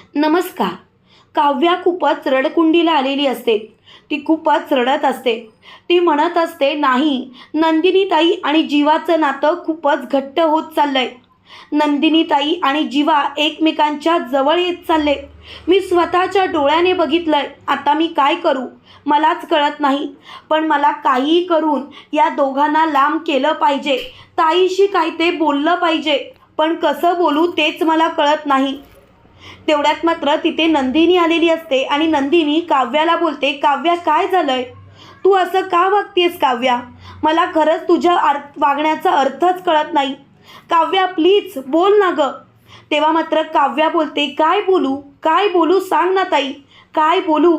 नमस्कार. काव्या खूपच रडकुंडीला आलेली असते. ती खूपच रडत असते. ती म्हणत असते नाही नंदिनीताई आणि जीवाचं नातं खूपच घट्ट होत चाललंय. नंदिनीताई आणि जीवा एकमेकांच्या जवळ येत चालले. मी स्वतःच्या डोळ्याने बघितलंय. आता मी काय करू? मलाच कळत नाही. पण मला काहीही करून या दोघांना लांब केलं पाहिजे. ताईशी काय ते बोललं पाहिजे. पण कसं बोलू तेच मला कळत नाही. तेवढ्यात मात्र तिथे नंदिनी आलेली असते आणि नंदिनी काव्याला बोलते काव्या काय झालंय? तू असं का वागतेस काव्या? मला खरंच तुझ्या अर्थ वागण्याचा अर्थच कळत नाही. काव्या प्लीज बोल ना ग. तेव्हा मात्र काव्या बोलते काय बोलू? काय बोलू? सांग ना ताई. काय बोलू?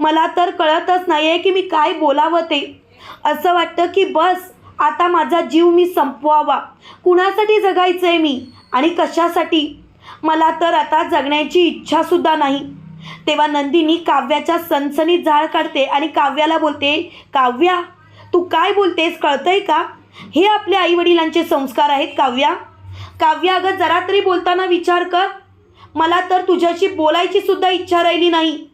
मला तर कळतच नाही आहे की मी काय बोलावं ते. असं वाटतं की बस आता माझा जीव मी संपवावा. कुणासाठी जगायचं आहे मी? आणि कशासाठी? मला तर आता जगण्याची इच्छासुद्धा नाही. तेव्हा नंदिनी काव्याच्या सनसनीत झाळ काढते आणि काव्याला बोलते काव्या तू काय बोलतेस कळतंय का? हे आपल्या आईवडिलांचे संस्कार आहेत काव्या. काव्या अगं जरा तरी बोलताना विचार कर. मला तर तुझ्याशी बोलायची सुद्धा इच्छा राहिली नाही.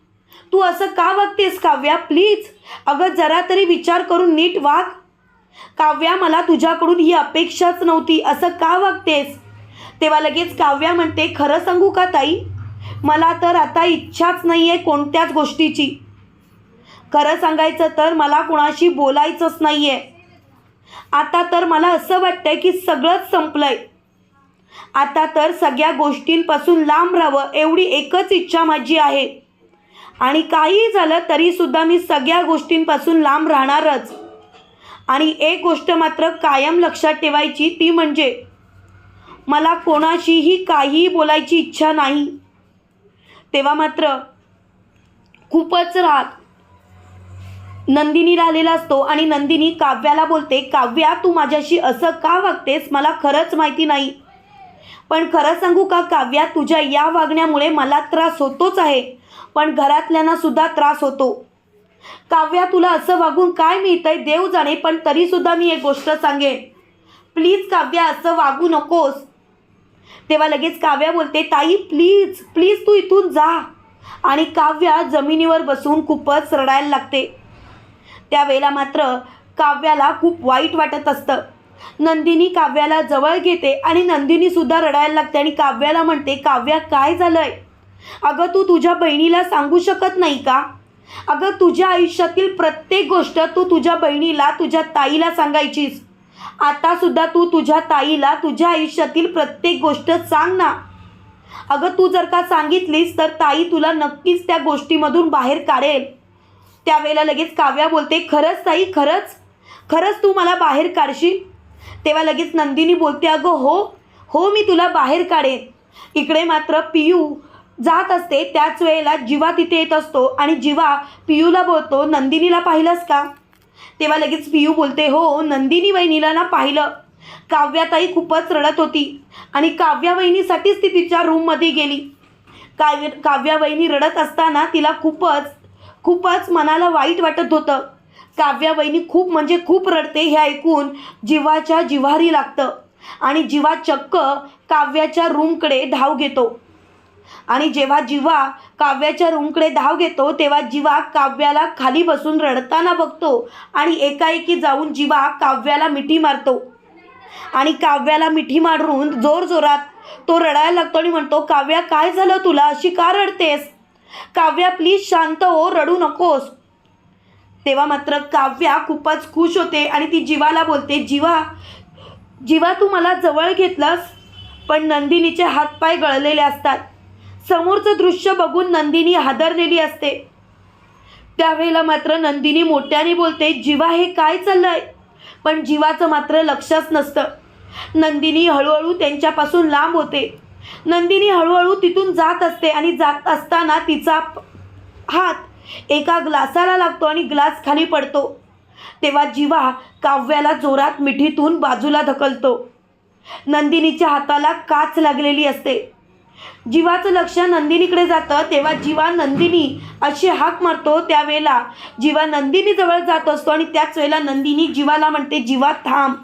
तू असं का वागतेस काव्या? प्लीज अगं जरा तरी विचार करून नीट वाग. काव्या मला तुझ्याकडून ही अपेक्षाच नव्हती. असं का वागतेस? तेव्हा लगेच काव्या म्हणते खरं सांगू का ताई? मला तर आता इच्छाच नाही आहे कोणत्याच गोष्टीची. खरं सांगायचं तर मला कुणाशी बोलायचंच नाही आहे आता तर मला असं वाटतंय की सगळंच संपलंय. आता तर सगळ्या गोष्टींपासून लांब राहावं एवढी एकच इच्छा माझी आहे. आणि काहीही झालं तरीसुद्धा मी सगळ्या गोष्टींपासून लांब राहणारच. आणि एक गोष्ट मात्र कायम लक्षात ठेवायची ती म्हणजे मला कोणाशीही काहीही बोलायची इच्छा नाही. तेव्हा मात्र खूपच राग नंदिनीला आलेला असतो आणि नंदिनी काव्याला बोलते काव्या तू माझ्याशी असं का वागतेस? मला खरंच माहिती नाही. पण खरं सांगू का काव्या तुझ्या या वागण्यामुळे मला त्रास होतोच आहे. पण घरातल्यांना सुद्धा त्रास होतो. काव्या तुला असं वागून काय मिळतंय? देव जाणे पण तरीसुद्धा मी एक गोष्ट सांगेन. प्लीज काव्या असं वागू नकोस. तेव्हा लगेच काव्या बोलते ताई प्लीज प्लीज तू इथून जा. आणि काव्या जमिनीवर बसून खूपच रडायला लागते. त्यावेळेला मात्र काव्याला खूप वाईट वाटत असतं. नंदिनी काव्याला जवळ घेते आणि नंदिनी सुद्धा रडायला लागते आणि काव्याला म्हणते काव्या काय झालंय? अगं तू तुझ्या बहिणीला सांगू शकत नाही का? अगं तुझ्या आयुष्यातील प्रत्येक गोष्ट तू तुझ्या बहिणीला तुझ्या ताईला सांगायचीस. आता सुद्धा तू तुझ्या ताईला तुझ्या आयुष्यातील प्रत्येक गोष्ट सांग ना. अगं तू जर का सांगितलीस तर ताई तुला नक्कीच त्या गोष्टीमधून बाहेर काढेल. त्यावेळेला लगेच काव्या बोलते खरंच ताई खरंच? खरंच तू मला बाहेर काढशील? तेव्हा लगेच नंदिनी बोलते अगं हो हो मी तुला बाहेर काढेन. इकडे मात्र पियू जात असते त्याच वेळेला जीवा तिथे येत असतो आणि जीवा पियूला बोलतो नंदिनीला पाहिलंस का? तेव्हा लगेच पियू बोलते हो नंदिनी वहिनीला ना पाहिलं. काव्याताई खूपच रडत होती आणि काव्या वहिनीसाठीच ती तिच्या रूममध्ये गेली. काव्य काव्या वहिनी रडत असताना तिला खूपच खूपच मनाला वाईट वाटत होतं. काव्या वहिनी खूप म्हणजे खूप रडते हे ऐकून जीवाच्या जिव्हारी लागतं आणि जीवा चक्क काव्याच्या रूमकडे धाव घेतो. आणि जेव्हा जीवा काव्याच्या रूमकडे धाव घेतो तेव्हा जीवा काव्याला खाली बसून रडताना बघतो आणि एकाएकी जाऊन जीवा काव्याला मिठी मारतो. आणि काव्याला मिठी मारून जोरजोरात तो रडायला लागतो आणि म्हणतो काव्या काय झालं तुला? अशी का रडतेस? काव्या प्लीज शांत हो रडू नकोस. तेव्हा मात्र काव्या खूपच खुश होते आणि ती जीवाला बोलते जीवा जीवा तू मला जवळ घेतलंस पण नंदिनीचे हातपाय गळलेले असतात. समोरचं दृश्य बघून नंदिनी हादरलेली असते. त्यावेळेला मात्र नंदिनी मोठ्याने बोलते जीवा हे काय चाललंय? पण जीवाचं मात्र लक्षच नसतं. नंदिनी हळूहळू त्यांच्यापासून लांब होते. नंदिनी हळूहळू तिथून जात असते आणि जात असताना तिचा हात एका ग्लासाला लागतो आणि ग्लास खाली पडतो. तेव्हा जीवा काव्याला जोरात मिठीतून बाजूला ढकलतो. नंदिनीच्या हाताला काच लागलेली असते. जीवाचं लक्ष नंदिनीकडे जातं तेव्हा जीवा नंदिनी अशी हाक मारतो. त्यावेळेला जीवा नंदिनी जवळ जात असतो आणि त्याच वेळेला नंदिनी जीवाला म्हणते जीवा थांब.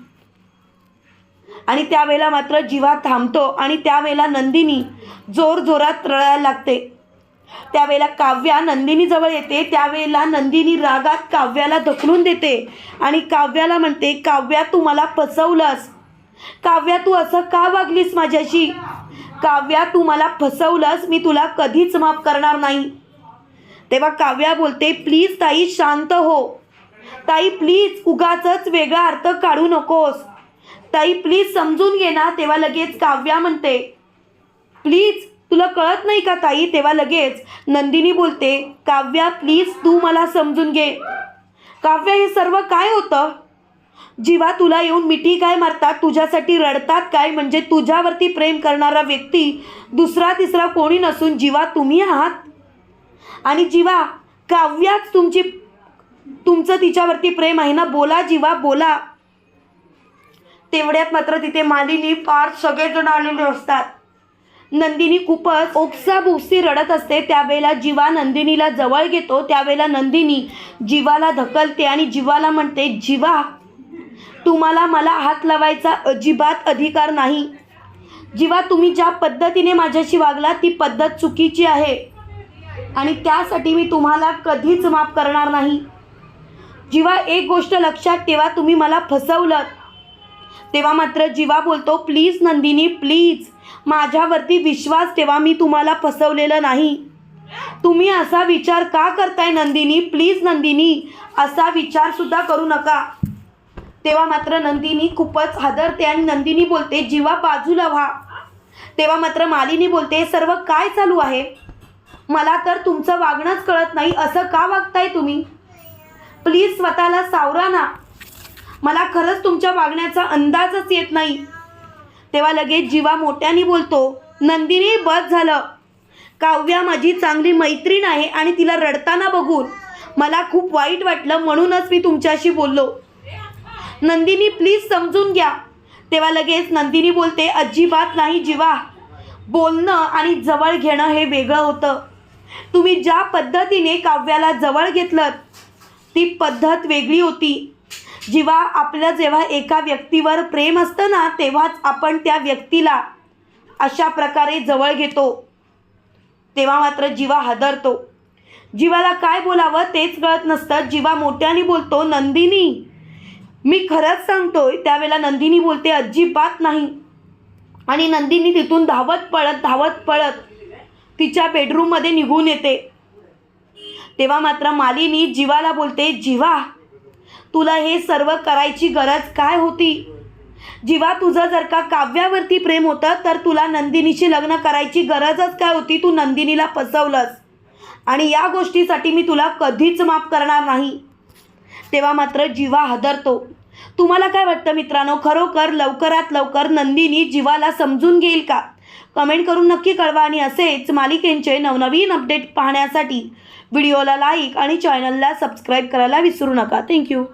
आणि त्यावेळेला मात्र जीवा थांबतो आणि त्यावेळेला नंदिनी जोर जोरात लागते. त्यावेळेला काव्या नंदिनीजवळ येते. त्यावेळेला नंदिनी रागात काव्याला धकलून देते आणि काव्याला म्हणते काव्या तू मला फसवलंस. काव्या तू असं का वागलीस माझ्याशी? काव्या तू मला फसवलंस मी तुला कधीच माफ करणार नाही. तेव्हा काव्या बोलते प्लीज ताई शांत हो. ताई प्लीज उगाच वेगळा अर्थ काढू नकोस. ताई प्लीज समजून घे ना. तेव्हा लगेच काव्या म्हणते प्लीज तुला कळत नाही का ताई? तेव्हा लगेच नंदिनी बोलते काव्या प्लीज तू मला समजून घे. काव्या हे सर्व काय होतं? जीवा तुला येऊन मिठी काय मारतात? तुझ्यासाठी रडतात काय? म्हणजे तुझ्यावरती प्रेम करणारा व्यक्ती दुसरा तिसरा कोणी नसून जीवा तुम्ही आहात. आणि जीवा काव्याच तुमची तुमचं तिच्यावरती प्रेम आहे ना? बोला जीवा बोला. तेवढ्यात मात्र तिथे मालिनी फार सगळेजण आलेले असतात. नंदिनी खूपच ओपसा बोक्सी रडत असते. त्यावेळेला जीवा नंदिनीला जवळ घेतो. त्यावेळेला नंदिनी जीवाला धकलते आणि जीवाला म्हणते जीवा तुम्हाला मला हात लावायचा अजिबात अधिकार नाही. जेव्हा तुम्ही ज्या पद्धतीने माझ्याशी वागला ती पद्धत चुकीची आहे. आणि त्यासाठी मी तुम्हाला कधीच माफ करणार नाही. जेव्हा एक गोष्ट लक्षात तेव्हा तुम्ही मला फसवलं तेव्हा मात्र जीवा बोलतो प्लीज नंदिनी प्लीज. माझ्यावरती विश्वास तेव्हा मी तुम्हाला फसवलेलं नाही. तुम्ही असा विचार का करताय नंदिनी? प्लीज नंदिनी असा विचारसुद्धा करू नका. तेव्हा मात्र नंदिनी खूपच हादरते आणि नंदिनी बोलते जीवा बाजूला व्हा. तेव्हा मात्र मालिनी बोलते सर्व काय चालू आहे? मला तर तुमचं वागणंच कळत नाही असं का वागताय तुम्ही? प्लीज स्वतःला सावरा ना. मला खरंच तुमच्या वागण्याचा अंदाजच येत नाही. तेव्हा लगेच जीवा मोठ्याने बोलतो नंदिनी बस झालं. काव्या माझी चांगली मैत्रीण आहे आणि तिला रडताना बघून मला खूप वाईट वाटलं म्हणूनच मी तुमच्याशी बोललो. नंदिनी प्लीज समजून घ्या. तेव्हा लगेच नंदिनी बोलते अजिबात नाही जीवा. बोलणं आणि जवळ घेणं हे वेगळं होतं. तुम्ही ज्या पद्धतीने काव्याला जवळ घेतलं ती पद्धत वेगळी होती. जेव्हा आपलं जेव्हा एका व्यक्तीवर प्रेम असतं ना तेव्हाच आपण त्या व्यक्तीला अशा प्रकारे जवळ घेतो. तेव्हा मात्र जीवा हादरतो. जीवाला काय बोलावं तेच कळत नसतं. जीवा मोठ्याने बोलतो नंदिनी मी खरंच सांगतोय त्यावेळेला नंदिनी बोलते अजिबात नाही. आणि नंदिनी तिथून धावत पळत धावत पळत तिच्या बेडरूममध्ये निघून येते. तेव्हा मात्र मालिनी जीवाला बोलते जीवा तुला हे सर्व करायची गरज काय होती? जीवा तुझं जर का काव्यावरती प्रेम होतं तर तुला नंदिनीशी लग्न करायची गरजच काय होती? तू नंदिनीला फसवलंस. आणि या गोष्टीसाठी मी तुला कधीच माफ करणार नाही. तेव्हा मात्र जीवा हादरतो. तुम्हाला काय वाटतं मित्रांनो? खरोखर लवकरात लवकर नंदिनी जीवाला समजून घेईल का? कमेंट करून नक्की कळवा आणि असेच मालिकेंचे नवनवीन अपडेट पाहण्यासाठी व्हिडिओला लाईक आणि चॅनलला सबस्क्राईब करायला विसरू नका. थँक्यू.